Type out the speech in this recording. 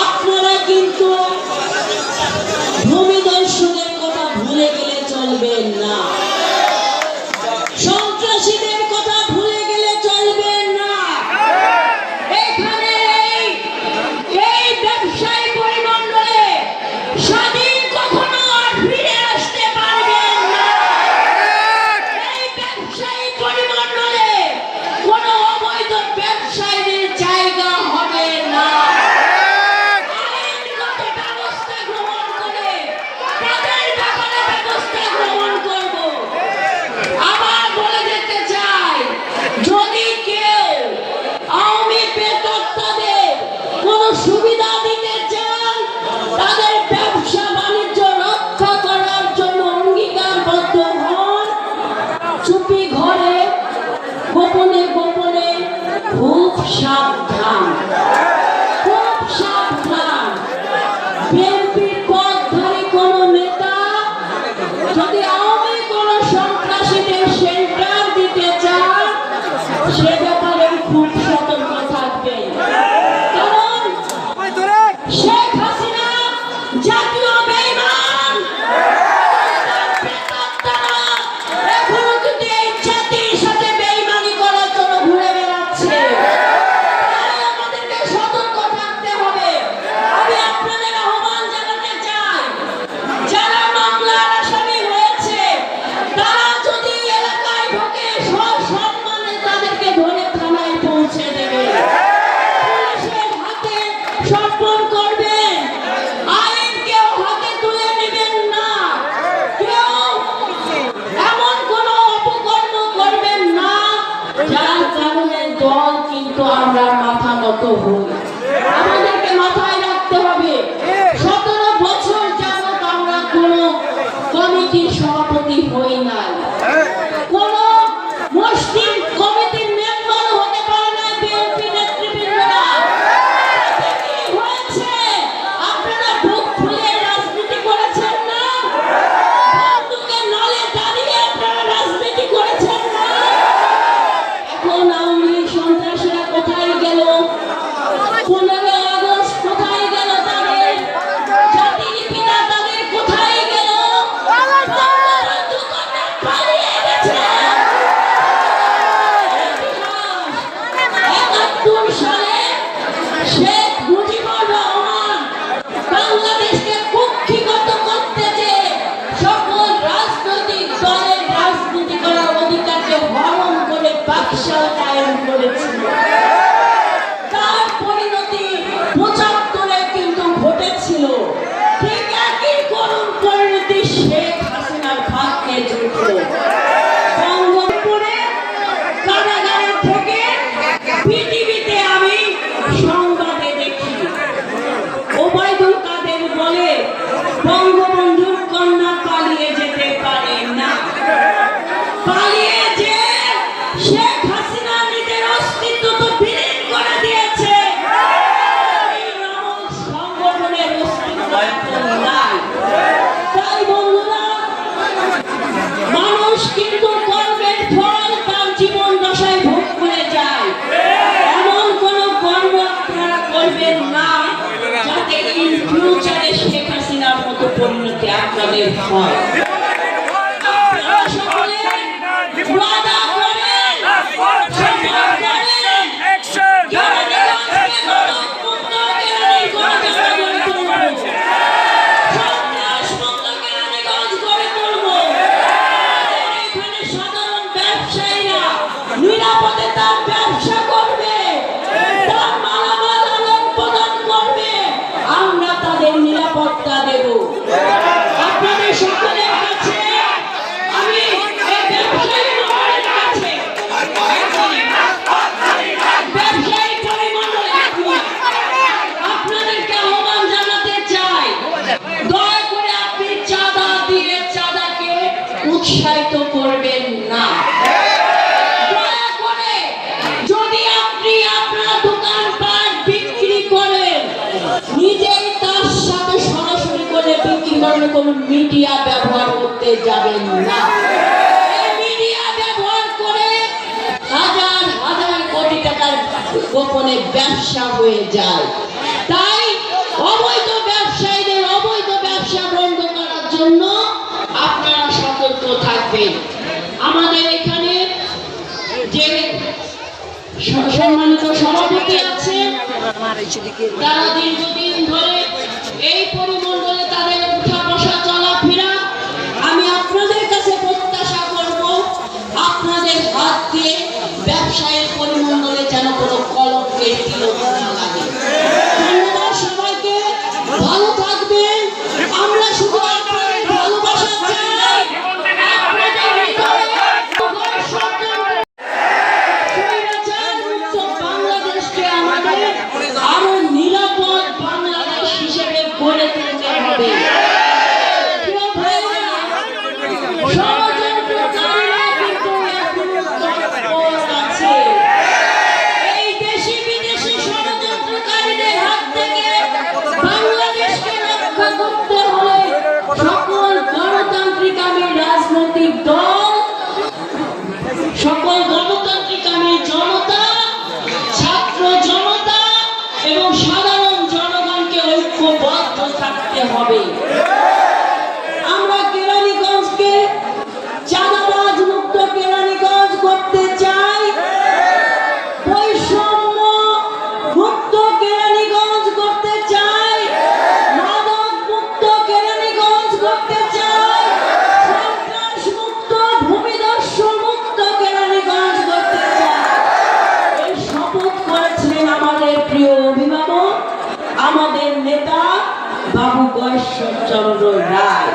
আপনারা কিন্তু ভূমি দর্শনের কথা ভুলে গেলে চলবেন না। কত ভুল কোরআনের ভয় নিরাপদে তার কোনো মিডিয়া ব্যবহার করতে যাবেন না। মিডিয়া ব্যবহার করে হাজার হাজার কোটি টাকার ব্যবসা হয়ে যায়। তাই অবৈধ ব্যবসায়ীদের অবৈধ ব্যবসা করার জন্য আপনারা সতর্ক থাকবেন। আমাদের এখানে যে সম্মানিত সভাপতি আছে, তারা দীর্ঘদিন ধরে এই পরিমণ্ডল থাকতে হবে। আমরা কেরানীগঞ্জকে চাঁদাবাজ মুক্ত কেরানীগঞ্জ করতে চাই। বৈষম্য মুক্ত কেরানীগঞ্জ করতে করতে চাই। সন্ত্রাস মুক্ত ভূমিদস্যু মুক্ত কেরানীগঞ্জ করতে চাই। এই শপথ করেছিলেন আমাদের প্রিয় অভিভাবক, আমাদের নেতা বাবু বৈশ্বচন্দ্র রায়।